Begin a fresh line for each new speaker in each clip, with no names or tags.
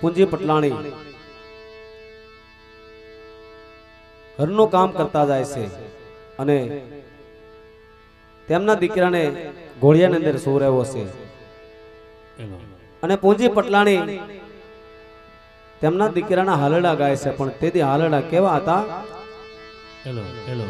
પૂંજી પટલાણી. ઘરનું કામ કરતા જાય છે અને તેમના દીકરાને ઘોડિયાની અંદર સુ રહેવો છે. અને પૂંજી પટલાણી તેમના દીકરાના હાલડા ગાય છે, પણ તેથી હાલડા કેવા હતા?
Hello hello.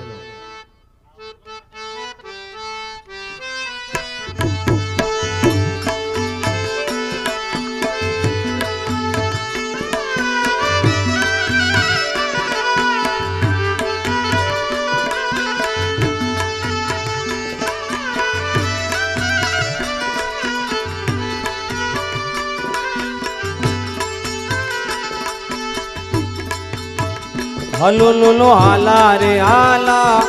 હલો લુલો હાલા રે હાલા.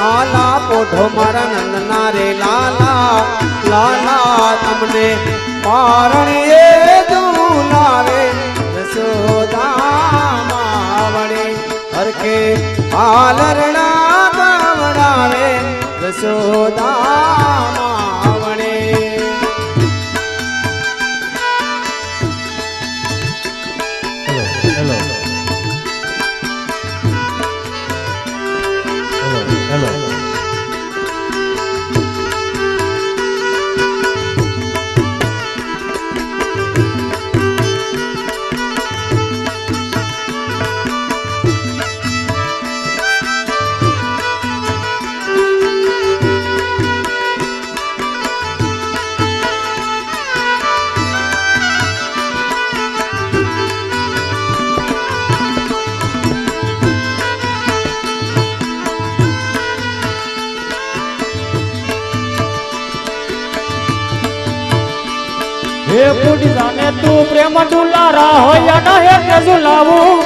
હાલા પોઢો મારા નંદના રે લાલા. લાલા તમને પારણીએ દુલાવે યશોદા માવડે હરકે હાલરડા ગવડાવે. યશોદા
હે ફૂટ જાને તું પ્રેમ ડુલારા હોય ન હે કે ઝુલાવું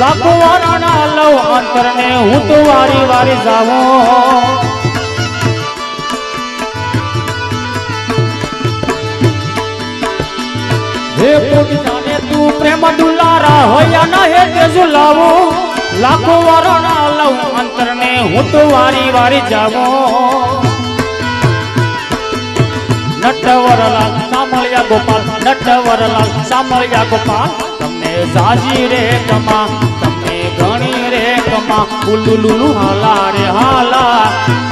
લાખો વારાના લવ અંતરને હું તો વારી વારી જાવું હે ફૂટ જાને તું પ્રેમ ડુલારા હોય ન હે કે ઝુલાવું લાખો વારાના લવ અંતરને હું તો વારી વારી જાવું નટવરલાલ, સાંભળ્યા ગોપાલ, નટવરલાલ, સાંભળ્યા ગોપાલ. તમને સાજી રે કમા, તમને ઘણી રે કમા, ઉલુલુલુ હાલા રે હાલા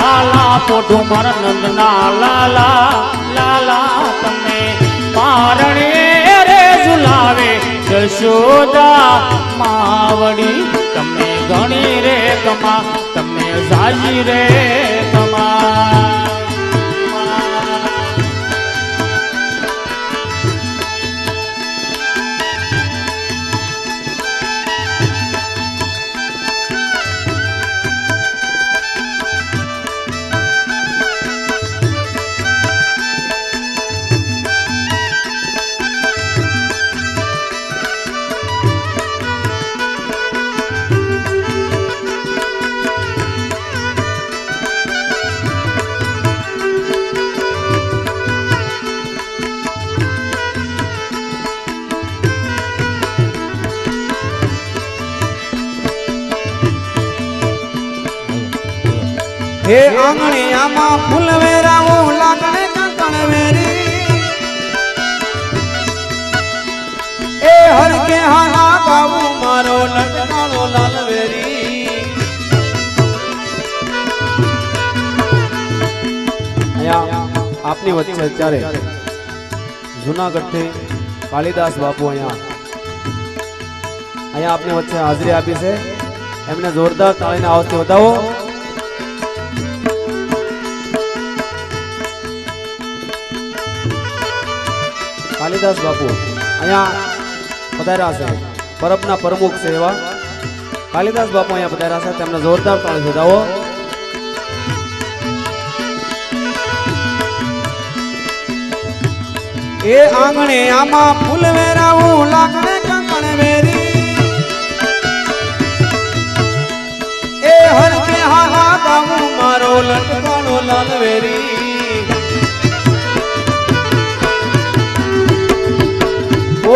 હાલા, પોઢું મારા નંદના, લાલા લાલા, તમને પારણે રે ઝુલાવે, જશોદા માવડી, તમને ઘણી રે કમા, તમને સાજી રે કમા.
હે આંગણિયામાં ફૂલ વેરાવો લાગણે કંકણ વેરી. એ હર કે હાલા ગાવું, મારો લટકાળો લાલ વેરી. આપની વચ્ચે અત્યારે જુનાગઢથી કાલિદાસ બાપુ અહીંયા. અહીંયા આપની વચ્ચે હાજરી આપી છે. એમને જોરદાર તાળીને આવતી વધાવો. કાલિદાસ બાપુ, અહીંયા પધાર્યા છે. પરબના પ્રમુખ છે એવા. કાલિદાસ બાપુ અહીંયા પધાર્યા છે, તેમને જોરદાર તાળી વધાવો એ આંગણે આમાં ફૂલ વેરાવું લાગણે કંકણ વેરી. એ હર કે હા ગાવું, મારો લટકાણો લાલ વેરી.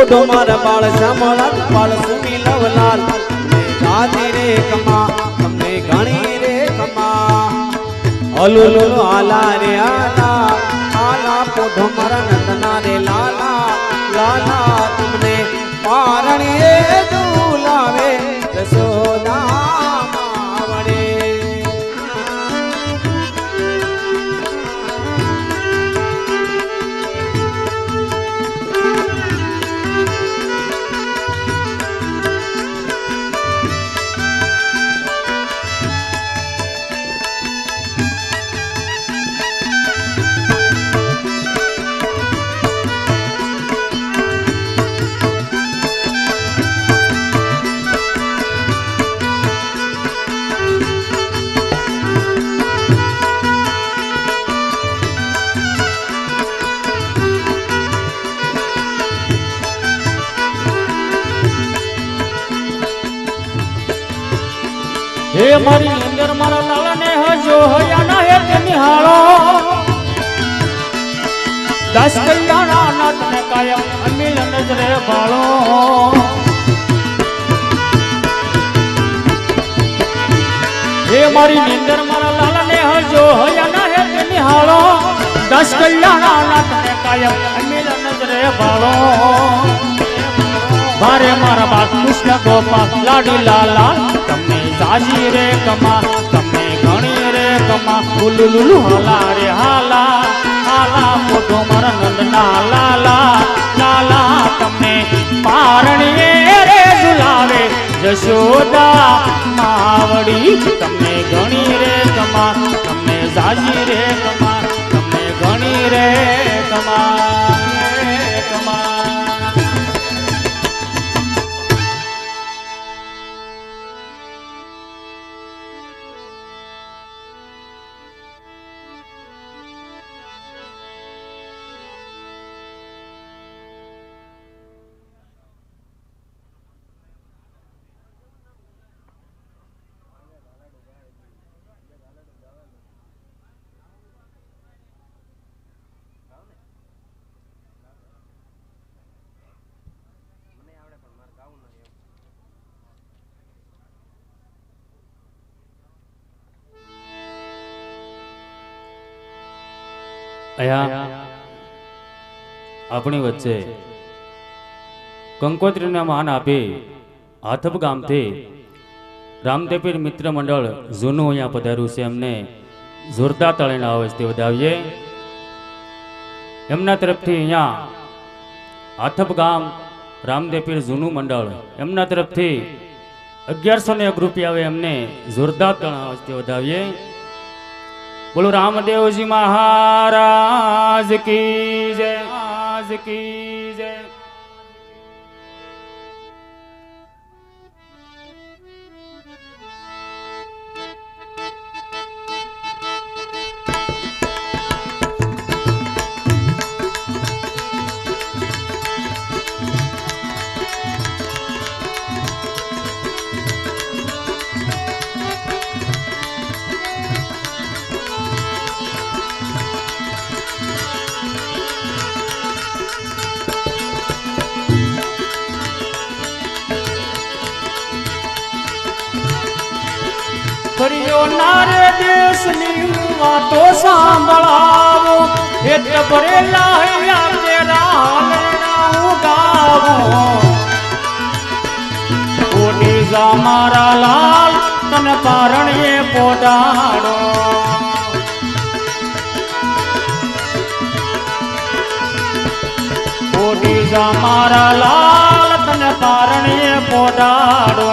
ઓઢો મારા બાળ શ્યામલાલ બાળ સુમી લવલાલ. જાતી રે કમા, તમને ઘણી રે કમા. હલો લો આલા રે આલા આલા પોઢો મારા નંદના રે લાલા. લાલા, તમને પાર
હે દસ કલ્યાણા નાથને કાયમ અમીલ નજરે બાળો. એ મારી નિંદર મારા લાલાને હજો હયાના હે તે નિહાળો. દસ કલ્યાણા નાથને કાયમ અમીલ નજરે બાળો. મારે મારા બાપ કૃષ્ણ ગોપા લાડી લાલા, તમને જાજી રે કમા, તમને ઘણી રે કમા લુલુ હાલા રે હાલા. મારા નંદના લાલા લાલા તમને પારણીએ રે ઝુલાવે. જશોદા માવડી, તમને ગણી રે કમા તમને જાજી રે કમા તમને ગણી રે કમા અહીંયા આપણી વચ્ચે કંકોત્રીને માન આપી હાથબ ગામથી રામદેપીર મિત્ર મંડળ જૂનું અહીંયા પધાર્યું છે. એમને જોરદાર તળેના અવસ્થે વધાવીએ. એમના તરફથી અહીંયા હાથપ ગામ રામદેપીર જૂનું મંડળ એમના તરફથી અગિયારસો ને એક રૂપિયા આવે એમને જોરદાર તળાવ અવસ્થે વધાવીએ. બોલો રામદેવજી મહારાજ કી જય આજ કી જય. કર્યો નારે દેશની વાતો સાંભળાવો. એ ભરેલા હૈયા તેરા ગાવો કોટી જા મારા લાલ, તને પારણીએ પોડાડો કોટી જા મારા લાલ, તને પારણીએ પોડાડો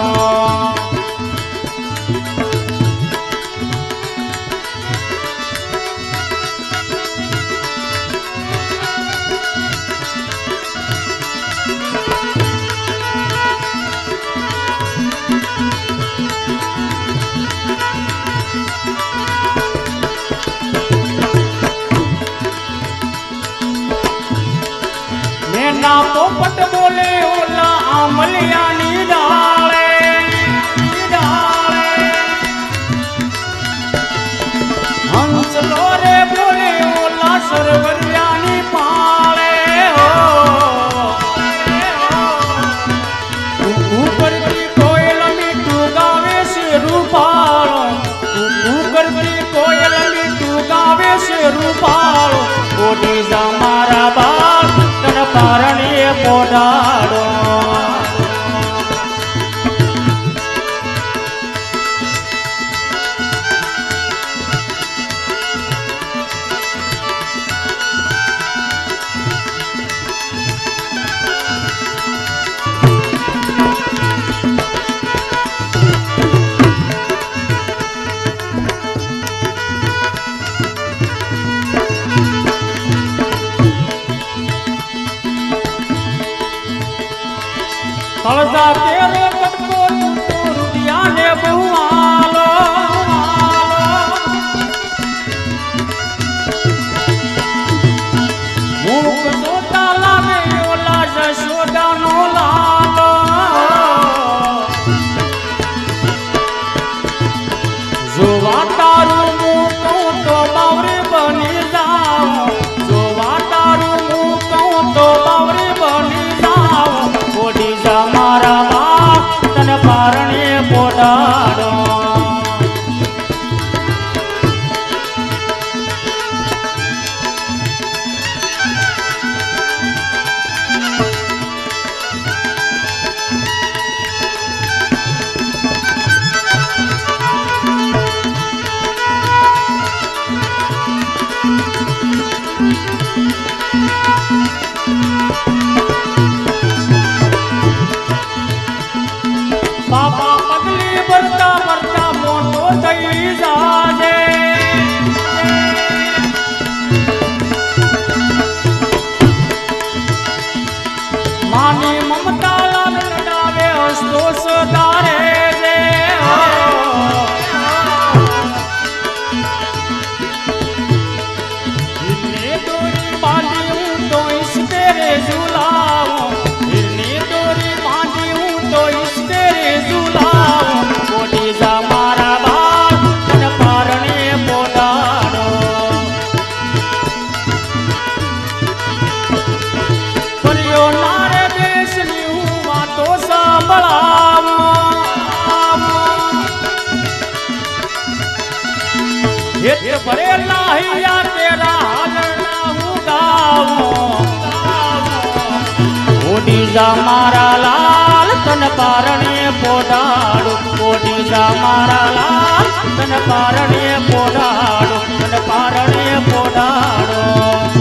રૂપાળો. જા મારા બાપ તન પારણીએ પોડાડો તેરે હેત ભરે લાહિયા તેરા હાલના હું ગાવું ઓડી જા મારા લાલ તન પારણે પોડાડું ઓડી જા મારા લાલ તન પારણે પોડાડું તન પારણે પોડાડું